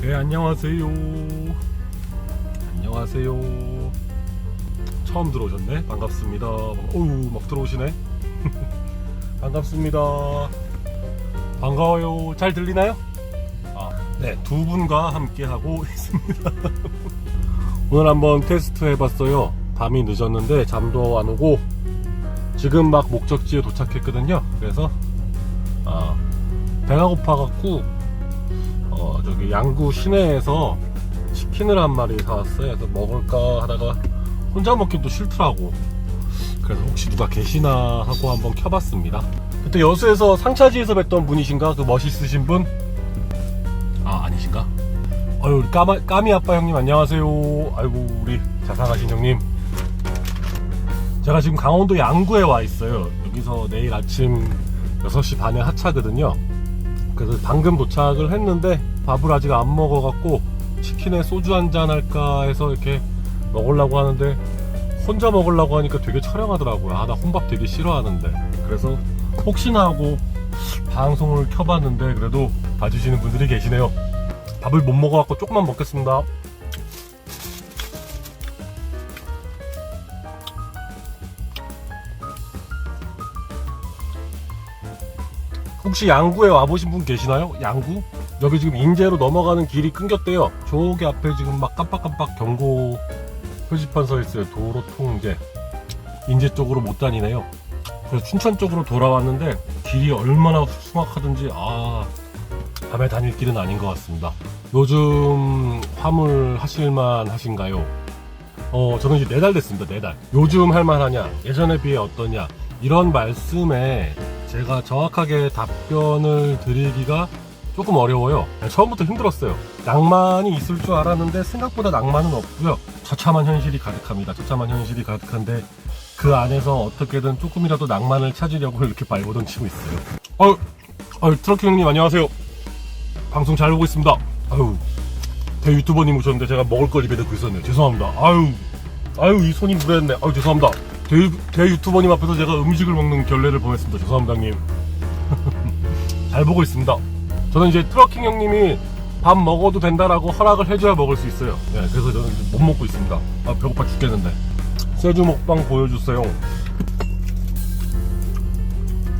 네 안녕하세요. 안녕하세요. 처음 들어오셨네? 반갑습니다. 어우 막 들어오시네. 반갑습니다. 반가워요. 잘 들리나요? 아네두 분과 함께 하고 있습니다. 오늘 한번 테스트 해봤어요. 밤이 늦었는데 잠도 안 오고 지금 막 목적지에 도착했거든요. 그래서 아 배가 고파갖고 어 저기 양구 시내에서 치킨을 한 마리 사왔어요. 그래서 먹을까 하다가 혼자 또 싫더라고. 그래서 혹시 누가 계시나 하고 한번 켜봤습니다. 그때 여수에서 상차지에서 뵀던 분이신가? 그 멋있으신 분? 아 아니신가? 아유 우리 까마, 까미 아빠 형님 안녕하세요. 아이고 우리 자상하신 형님. 제가 지금 강원도 양구에 와 있어요. 여기서 내일 아침 6시 반에 하차거든요. 그래서 방금 도착을 했는데 밥을 아직 안 먹어갖고 치킨에 소주 한 잔 할까 해서 이렇게 먹으려고 하는데 혼자 먹으려고 하니까 되게 촬영하더라고요. 아, 나 혼밥 되게 싫어하는데. 그래서 혹시나 하고 방송을 켜봤는데 그래도 봐주시는 분들이 계시네요. 밥을 못 먹어갖고 조금만 먹겠습니다. 혹시 양구에 와보신 분 계시나요? 양구? 여기 지금 인제로 넘어가는 길이 끊겼대요. 저기 앞에 지금 막 깜빡깜빡 경고 표지판 서 있어요. 도로 통제. 인제 쪽으로 못 다니네요. 그래서 춘천 쪽으로 돌아왔는데 길이 얼마나 흉악하든지 아 밤에 다닐 길은 아닌 것 같습니다. 요즘 화물 하실만 하신가요? 어 저는 이제 네 달 됐습니다. 네 달. 요즘 할만하냐? 예전에 비해 어떠냐? 이런 말씀에 제가 정확하게 답변을 드리기가 조금 어려워요. 처음부터 힘들었어요. 낭만이 있을 줄 알았는데 생각보다 낭만은 없고요. 처참한 현실이 가득합니다. 처참한 현실이 가득한데 그 안에서 어떻게든 조금이라도 낭만을 찾으려고 이렇게 발버둥 치고 있어요. 아유, 아유 트럭키 형님 안녕하세요. 방송 잘 보고 있습니다. 아유, 대 유튜버님 오셨는데 제가 먹을 걸 입에 넣고 있었네요. 죄송합니다. 아유, 아유 이 손이 무례했네. 아유 죄송합니다. 대, 유- 대 유튜버님 앞에서 제가 음식을 먹는 결례를 범했습니다. 죄송합니다, 형님. 잘 보고 있습니다. 저는 이제 트러킹 형님이 밥 먹어도 된다라고 허락을 해줘야 먹을 수 있어요. 네, 그래서 저는 이제 못 먹고 있습니다. 아, 배고파 죽겠는데. 세주 먹방 보여주세요.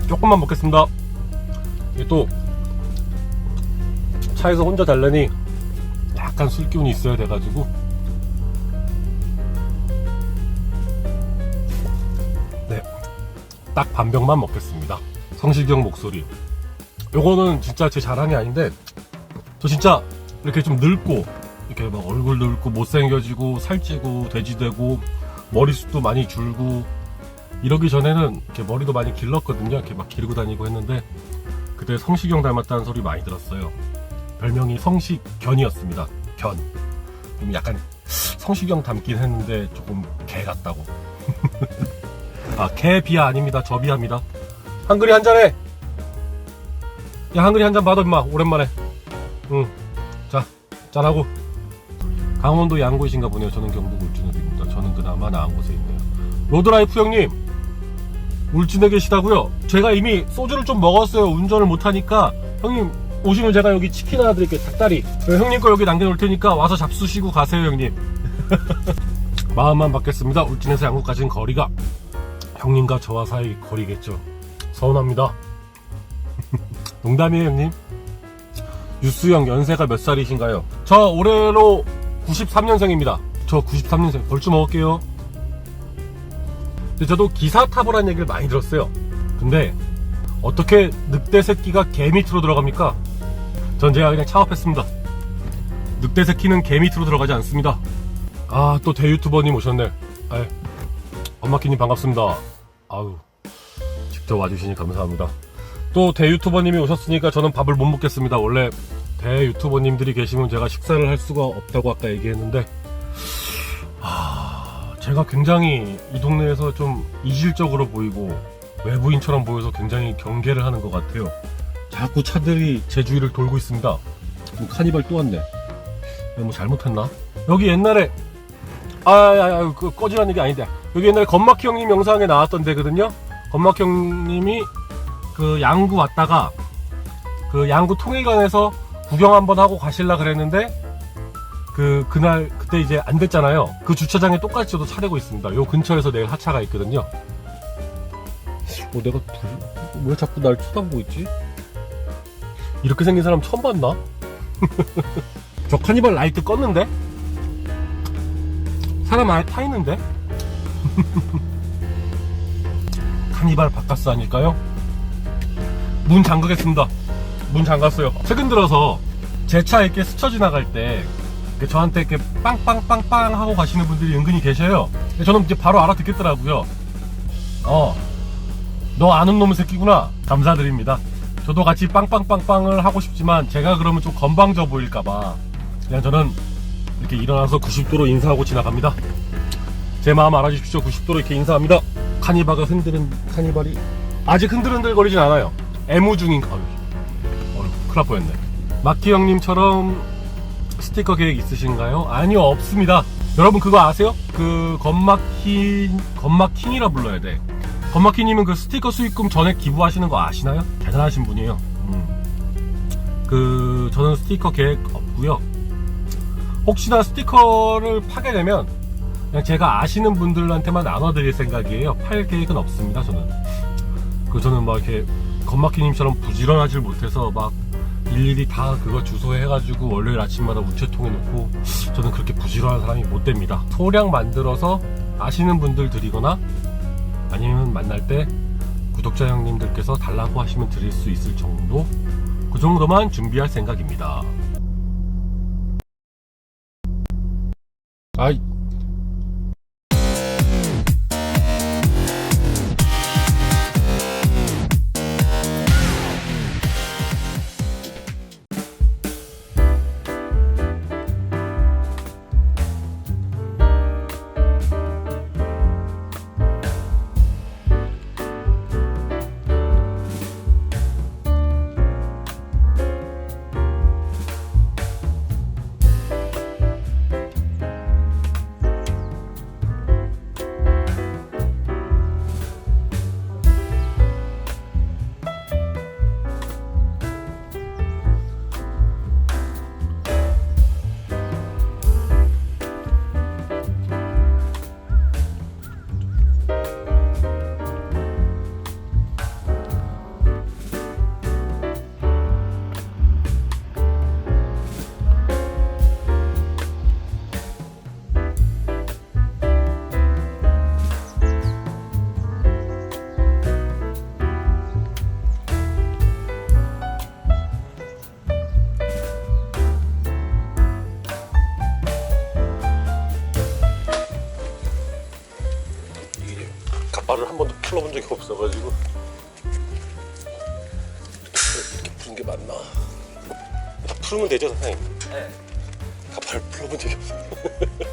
조금만 먹겠습니다. 이게 또 차에서 혼자 달래니 약간 술 기운이 있어야 돼가지고 딱 반병만 먹겠습니다. 성시경 목소리. 요거는 진짜 제 자랑이 아닌데 저 진짜 이렇게 좀 늙고 이렇게 막 얼굴 늙고 못생겨지고 살찌고 돼지되고 머리숱도 많이 줄고 이러기 전에는 이렇게 머리도 많이 길렀거든요. 이렇게 막 기르고 다니고 했는데 그때 성시경 닮았다는 소리 많이 들었어요. 별명이 성시견이었습니다. 견. 좀 약간 성시경 닮긴 했는데 조금 개 같다고. 아, 개 비하 아닙니다. 저 비하입니다. 한글이 한 잔해. 야, 한글이 한 잔 받아, 임마. 오랜만에. 응. 자, 짠하고. 강원도 양구이신가 보네요. 저는 경북 울진읍입니다. 저는 그나마 나은 곳에 있네요. 로드라이프 형님. 울진에 계시다고요? 제가 이미 소주를 좀 먹었어요. 운전을 못 하니까. 형님, 오시면 제가 여기 치킨 하나 드릴게요. 닭다리. 네, 형님 거 여기 남겨놓을 테니까 와서 잡수시고 가세요, 형님. 마음만 받겠습니다. 울진에서 양구까지는 거리가 형님과 저와 사이 거리겠죠. 서운합니다. 농담이에요, 형님. 유수형 연세가 몇 살이신가요? 저 올해로 93년생입니다. 저 93년생. 벌주 먹을게요. 근데 저도 기사 타보란 얘기를 많이 들었어요. 근데 어떻게 늑대 새끼가 개 밑으로 들어갑니까? 전 제가 그냥 차업했습니다. 늑대 새끼는 개 밑으로 들어가지 않습니다. 아, 또 대유튜버님 오셨네. 아이, 엄마키님 반갑습니다. 아유, 직접 와주시니 감사합니다. 또 대유튜버님이 오셨으니까 저는 밥을 못 먹겠습니다. 원래 대유튜버님들이 계시면 제가 식사를 할 수가 없다고 아까 얘기했는데, 아, 제가 굉장히 이 동네에서 좀 이질적으로 보이고 외부인처럼 보여서 굉장히 경계를 하는 것 같아요. 자꾸 차들이 제 주위를 돌고 있습니다. 지금 카니발 또 왔네. 뭐 잘못했나? 여기 옛날에 아, 아, 아, 그 꺼지라는 게 아닌데 여기 옛날에 건마키 형님 영상에 나왔던 데거든요. 건마키 형님이 그 양구 왔다가 그 양구 통일관에서 구경 한번 하고 가실라 그랬는데 그 그날 그때 이제 안 됐잖아요. 그 주차장에 똑같이 저도 차대고 있습니다. 요 근처에서 내일 하차가 있거든요. 어 내가 둘- 왜 자꾸 날 쳐다보고 있지? 이렇게 생긴 사람 처음 봤나? 저 카니발 라이트 껐는데? 사람 안에 타 있는데? 카니발 바카스 아닐까요? 문 잠그겠습니다. 문 잠갔어요. 최근 들어서 제 차에 이렇게 스쳐 지나갈 때 저한테 이렇게 빵빵빵빵 하고 가시는 분들이 은근히 계셔요. 저는 이제 바로 알아듣겠더라고요. 어, 너 아는 놈의 새끼구나. 감사드립니다. 저도 같이 빵빵빵빵을 하고 싶지만 제가 그러면 좀 건방져 보일까봐 그냥 저는 이렇게 일어나서 90도로 인사하고 지나갑니다. 제 마음 알아주십시오. 90도로 이렇게 인사합니다. 카니발가 흔드는 카니발이 아직 흔들흔들 거리진 않아요. 애무 중인 가요. 어휴, 큰일 날 뻔했네. 마키 형님처럼 스티커 계획 있으신가요? 아니요, 없습니다. 여러분 그거 아세요? 그 건마킹 건마킹이라 불러야 돼. 건마키님은 그 스티커 수익금 전액 기부하시는 거 아시나요? 대단하신 분이에요. 음. 그 저는 스티커 계획 없고요. 혹시나 스티커를 파게 되면 그냥 제가 아시는 분들한테만 나눠드릴 생각이에요. 팔 계획은 없습니다. 저는. 그 저는 막 이렇게 건마키님처럼 부지런하질 못해서 막 일일이 다 그거 주소해가지고 월요일 아침마다 우체통에 놓고 저는 그렇게 부지런한 사람이 못 됩니다. 소량 만들어서 아시는 분들 드리거나 아니면 만날 때 구독자 형님들께서 달라고 하시면 드릴 수 있을 정도 그 정도만 준비할 생각입니다. 아이 갑발을 한 번도 풀어본 적이 없어가지고 이렇게 푸는 게 맞나? 다 풀면 되죠, 선생님? 네. 갑발을 풀어본 적이 없어. 너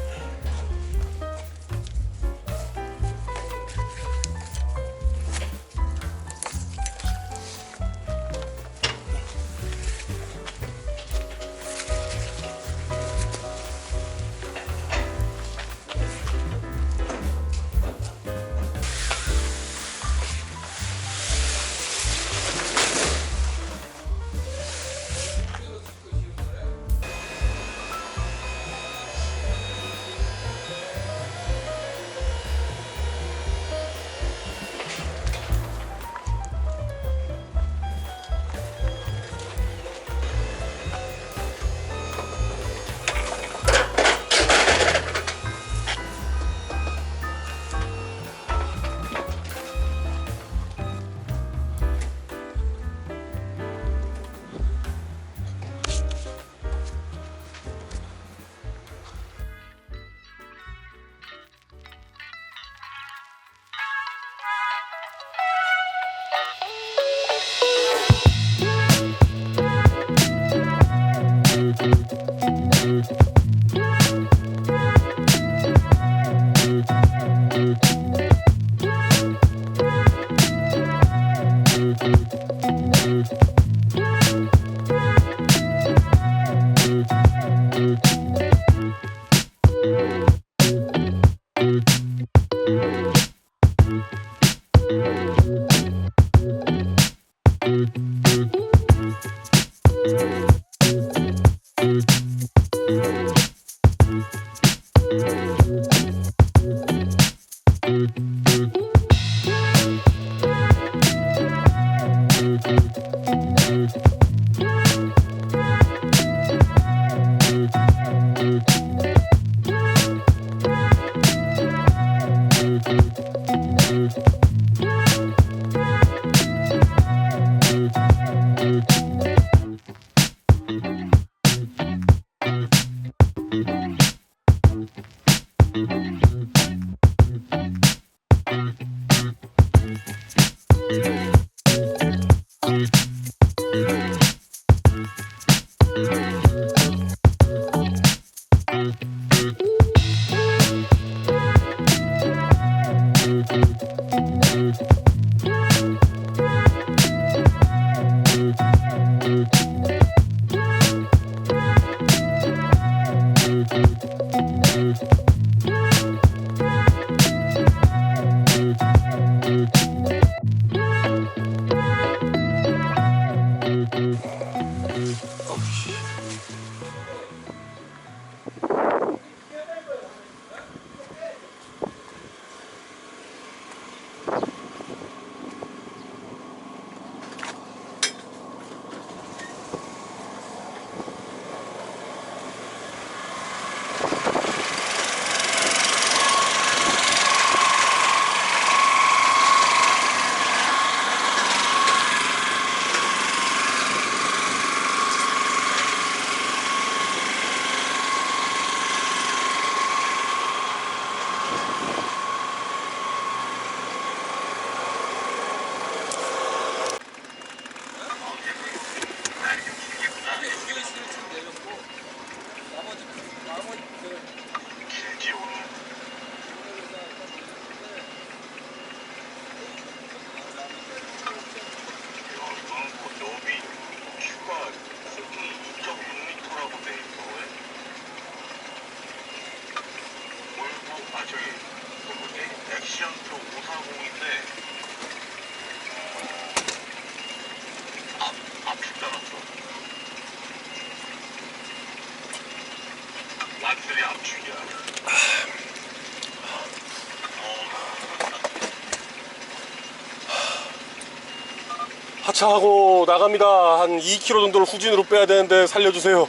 하차하고 나갑니다. 한 2km 정도를 후진으로 빼야 되는데 살려주세요.